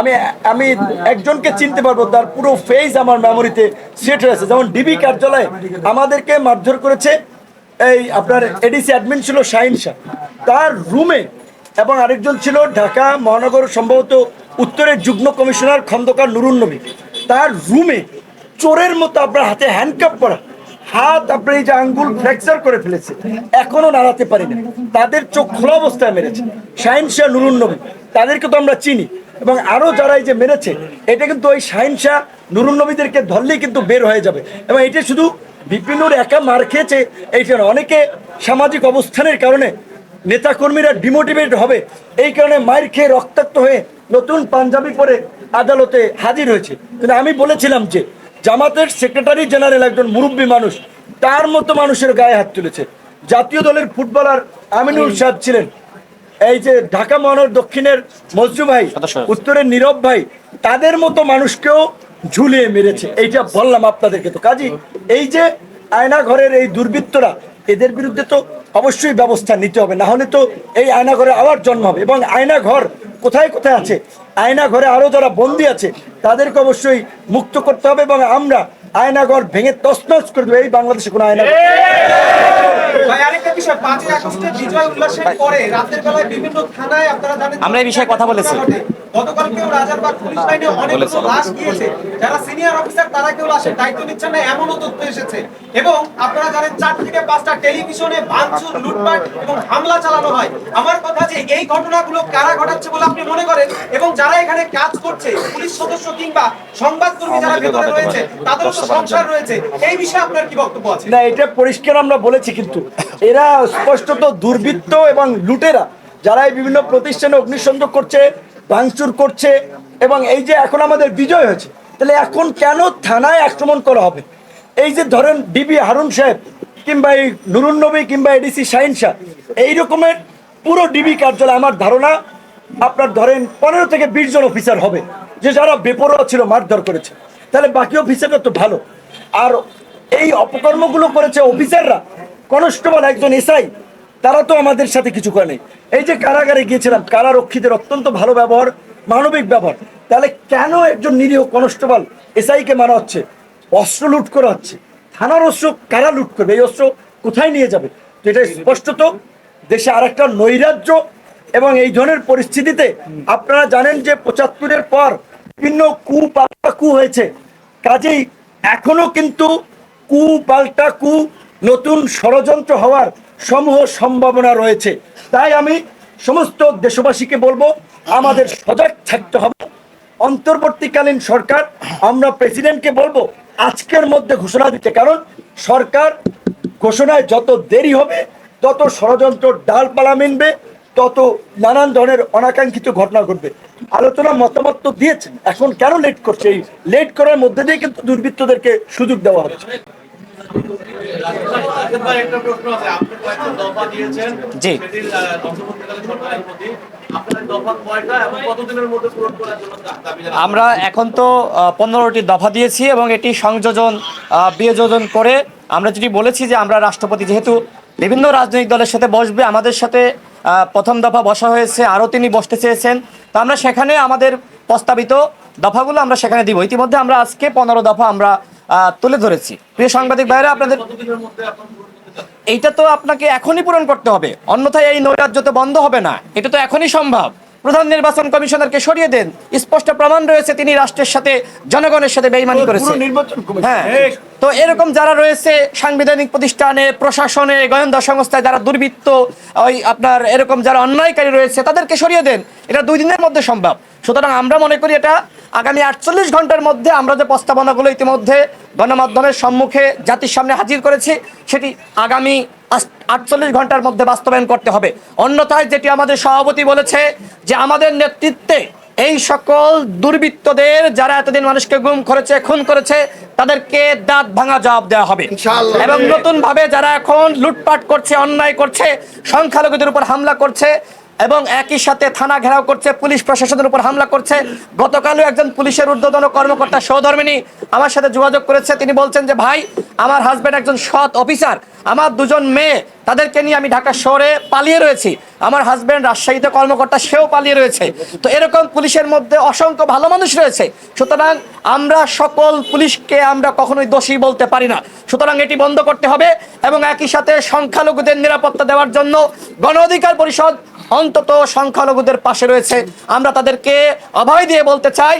আমি আমি একজনকে চিনতে পারব, তার পুরো ফেস আমার মেমোরিতে সেট হয়েছে যেমন ডিবি কার্যালয়ে আমাদেরকে মারধর করেছে এই আপনার এডিসি অ্যাডমিন ছিল শাহিন শাহ। তার রুমে এবং আরেকজন ছিল ঢাকা মহানগর সম্ভবত উত্তরের যুগ্ম কমিশনার খন্দকার নুরুন নবী। তার রুমে চোরের মতো আপনার হাতে হ্যান্ডকাপ করা হাত আপনার এই যে আঙ্গুল ফ্র্যাকচার করে ফেলেছে, এখনও নাড়াতে পারি তাদের চোখ খোলা অবস্থায় মেরেছে। শাহিন শাহ, নুরুন নবী, তাদেরকে তো আমরা চিনি। এবং আরও যারা এই যে মেরেছে, এটা কিন্তু ওই শাহিন শাহ, নুরুন নবীদেরকে ধরলেই কিন্তু বের হয়ে যাবে। এবং এটা শুধু বিপিনুর একা মার খেয়েছে এইটা না। অনেকে সামাজিক অবস্থানের কারণে নেতাকর্মীরা ডিমোটিভেট হবে। এই কারণে মায়ের খেয়ে রক্তাক্ত হয়ে নতুন পাঞ্জাবি পরে আদালতে হাজির হয়েছে। কিন্তু আমি বলেছিলাম যে, জামাতের সেক্রেটারি জেনারেল একজন মুরব্বী মানুষ, তার মতো মানুষের গায়ে হাত তুলেছে। জাতীয় দলের ফুটবলার আমিনুল সাহেব ছিলেন। এই যে ঢাকা মহানগর দক্ষিণের মজনু ভাই উত্তরের নীরব ভাই তাদের মতো মানুষকেও ঝুলিয়ে মেরেছে। এইটা বললাম আপনাদেরকে তো। কাজী এই যে আয়না ঘরের এই দুর্বৃত্তরা এদের বিরুদ্ধে তো অবশ্যই ব্যবস্থা নিতে হবে। না হলে তো এই আয়না ঘরে আবার জন্ম হবে। এবং আয়না ঘর কোথায় কোথায় আছে? আয়না ঘরে আরও যারা বন্দী আছে তাদেরকে অবশ্যই মুক্ত করতে হবে এবং আমরা আয়না ঘর ভেঙে তছনছ করে দেবো। এই বাংলাদেশে কোনো আয়না আমরা এই বিষয়ে কথা বলেছি। গতকালকেও রাজারবাগ পুলিশ লাইনে অনেকগুলো লাশ গিয়েছে যারা সিনিয়র অফিসার তারা কেউ লাশের দায়িত্ব নিচ্ছেন না এমনও তথ্য এসেছে। এবং আপনারা জানেন চার থেকে পাঁচটা টেলিভিশনে ভাঙচুর লুটপাট এবং হামলা চালানো হয়। আমার কথা যে এই ঘটনাগুলো কারা ঘটাচ্ছে বলে আপনি মনে করেন? এবং যারা এখানে কাজ করছে পুলিশ সদস্য কিংবা সংবাদকর্মী যারা ভেতরে রয়েছে তাদেরও তো সংসার রয়েছে। এই বিষয়ে আপনার কি বক্তব্য আছে? না এটা পরিষ্কার আমরা বলেছি কিন্তু এরা স্পষ্টত দুর্বৃত্ত এবং লুটেরা। যারা এই বিভিন্ন প্রতিষ্ঠানে অগ্নিসংযোগ করছে ভাঙচুর করছে এবং এই যে এখন আমাদের বিজয় হয়েছে, তাহলে এখন কেন থানায় আক্রমণ করা হবে? এই যে ধরেন ডিবি হারুন সাহেব কিংবা এই নুরুন নবী কিংবা এডিসি শাহিন শাহ, এই রকমের পুরো ডিবি কার্যালয়, আমার ধারণা আপনার ধরেন পনেরো থেকে বিশ জন অফিসার হবে, যে যারা বেপরোয়া ছিল, মারধর করেছে। তাহলে বাকি অফিসাররা তো ভালো। আর এই অপকর্মগুলো করেছে অফিসাররা, কনস্টেবল একজন এসআই তারা তো আমাদের সাথে কিছু করে নেই। এই যে কারাগারে গিয়েছিলাম, কারারক্ষীদের অত্যন্ত ভালো ব্যবহার, মানবিক ব্যবহার। তাহলে কেন একজন নিরীহ কনস্টেবল এসআইকে মারা হচ্ছে, অস্ত্র লুট করা হচ্ছে? থানার অস্ত্র কারা লুট করবে? এই অস্ত্র কোথায় নিয়ে যাবে? তো এটা স্পষ্টত দেশে আরেকটা নৈরাজ্য এবং এই ধরনের পরিস্থিতিতে আপনারা জানেন যে পঁচাত্তরের পর বিভিন্ন কু পাল্টা কু হয়েছে। কাজেই এখনও কিন্তু কু পাল্টা কু নতুন ষড়যন্ত্র হওয়ার সমূহ সম্ভাবনা রয়েছে। তাই আমি সমস্ত দেশবাসীকে বলব, আমাদের সজাগ থাকতে হবে। অন্তর্বর্তীকালীন সরকার, আমরা প্রেসিডেন্টকে বলব, আজকের মধ্যে ঘোষণা দিতে। কারণ সরকার ঘোষণায় যত দেরি হবে, তত ষড়যন্ত্র ডালপালা মিনবে, তত নানান ধরনের অনাকাঙ্ক্ষিত ঘটনা ঘটবে। আলোচনা মতামত তো দিয়েছেন, এখন কেন লেট করছে? এই লেট করার মধ্যে দিয়ে কিন্তু দুর্বৃত্তদেরকে সুযোগ দেওয়া হচ্ছে। জি। আমরা এখন তো পনেরোটি দফা দিয়েছি এবং এটি সংযোজন বিয়োজন করে আমরা যেটি বলেছি যে আমরা রাষ্ট্রপতি যেহেতু বিভিন্ন রাজনৈতিক দলের সাথে বসবে, আমাদের সাথে প্রথম দফা বসা হয়েছে, আরও তিনি বসতে চেয়েছেন তো আমরা সেখানে আমাদের প্রস্তাবিত দফাগুলো আমরা সেখানে দিব ইতিমধ্যে আমরা আজকে পনেরো দফা আমরা তুলে ধরেছি। প্রিয় সাংবাদিক ভাইরা আপনাদের? এইটা তো আপনাকে এখনই পূরণ করতে হবে। অন্যথায় এই নৈরাজ্য তো বন্ধ হবে না। এটা তো এখনই সম্ভব। প্রধান নির্বাচন কমিশনারকে সরিয়ে দেন। স্পষ্ট প্রমাণ রয়েছে তিনি রাষ্ট্রের সাথে জনগণের সাথে বেইমানি পুরো করেছে হ্যাঁ। তো এরকম যারা রয়েছে সাংবিধানিক প্রতিষ্ঠানে প্রশাসনে গোয়েন্দা সংস্থায় যারা দুর্বৃত্ত ওই আপনার এরকম যারা অন্যায়কারী রয়েছে তাদেরকে সরিয়ে দেন। এটা দুই দিনের মধ্যে সম্ভব। সুতরাং আমরা মনে করি এটা আগামী আটচল্লিশ ঘণ্টার মধ্যে আমরা যে প্রস্তাবনাগুলো ইতিমধ্যে গণমাধ্যমের সম্মুখে জাতির সামনে হাজির করেছি সেটি আগামী আটচল্লিশ ঘণ্টার মধ্যে বাস্তবায়ন করতে হবে। অন্যথায় যেটি আমাদের সভাপতি বলেছে যে আমাদের নেতৃত্বে এই সকল দুর্বৃত্তদের যারা এতদিন মানুষকে গুম করেছে খুন করেছে তাদেরকে দাঁত ভাঙা জবাব দেওয়া হবে। এবং নতুন ভাবে যারা এখন লুটপাট করছে অন্যায় করছে সংখ্যালঘুদের উপর হামলা করছে এবং একই সাথে থানা ঘেরাও করছে, পুলিশ প্রশাসনের উপর হামলা করছে। গতকালও একজন পুলিশের ঊর্ধ্বতন কর্মকর্তা সহধর্মিনী আমার সাথে যোগাযোগ করেছে। তিনি বলছেন যে, ভাই, আমার হাজব্যান্ড একজন সৎ অফিসার আমার দুজন মেয়ে, তাদেরকে নিয়ে আমি ঢাকা শহরে পালিয়ে রয়েছি। আমার হাজব্যান্ড রাজশাহীতে কর্মকর্তা, সেও পালিয়ে রয়েছে। তো এরকম পুলিশের মধ্যে অসংখ্য ভালো মানুষ রয়েছে। সুতরাং আমরা সকল পুলিশকে আমরা কখনোই দোষী বলতে পারি না। সুতরাং এটি বন্ধ করতে হবে এবং একই সাথে সংখ্যালঘুদের নিরাপত্তা দেওয়ার জন্য গণ অধিকার পরিষদ অন্তত সংখ্যালঘুদের পাশে রয়েছে। আমরা তাদেরকে অভয় দিয়ে বলতে চাই,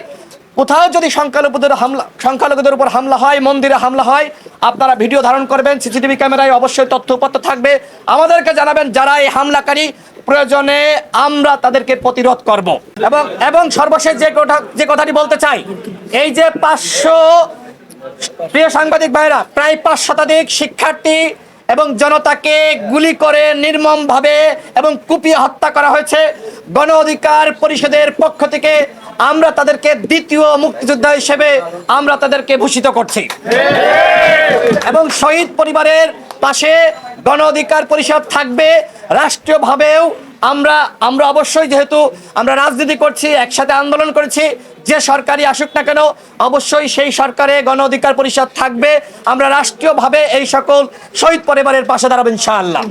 কোথাও যদি সংখ্যালঘুদের হামলা সংখ্যালঘুদের উপর হামলা হয়, মন্দিরে হামলা হয়, আপনারা ভিডিও ধারণ করবেন, সিসিটিভি ক্যামেরায় অবশ্যই তথ্য উপাত্ত থাকবে। আমাদেরকে জানাবেন যারা এই হামলাকারী, প্রয়োজনে আমরা তাদেরকে প্রতিরোধ করব। এবং এবং সর্বশেষ যে কথা যে কথাটি বলতে চাই, এই যে পাঁচশো প্রিয় সাংবাদিক ভাইরা প্রায় পাঁচ শতাধিক শিক্ষার্থী এবং জনতাকে গুলি করে নির্মমভাবে এবং কুপিয়ে হত্যা করা হয়েছে। গণ অধিকার পরিষদের পক্ষ থেকে আমরা তাদেরকে দ্বিতীয় মুক্তিযোদ্ধা হিসেবে আমরা তাদেরকে ভূষিত করছি। এবং শহীদ পরিবারের পাশে গণ অধিকার পরিষদ থাকবে। রাষ্ট্রীয়ভাবেও আমরা আমরা অবশ্যই যেহেতু আমরা রাজনীতি করছি, একসাথে আন্দোলন করেছি যে সরকারই আসুক না কেন, অবশ্যই সেই সরকারে গণ অধিকার পরিষদ থাকবে। আমরা রাষ্ট্রীয়ভাবে এই সকল শহীদ পরিবারের পাশে দাঁড়াবো ইনশাআল্লাহ।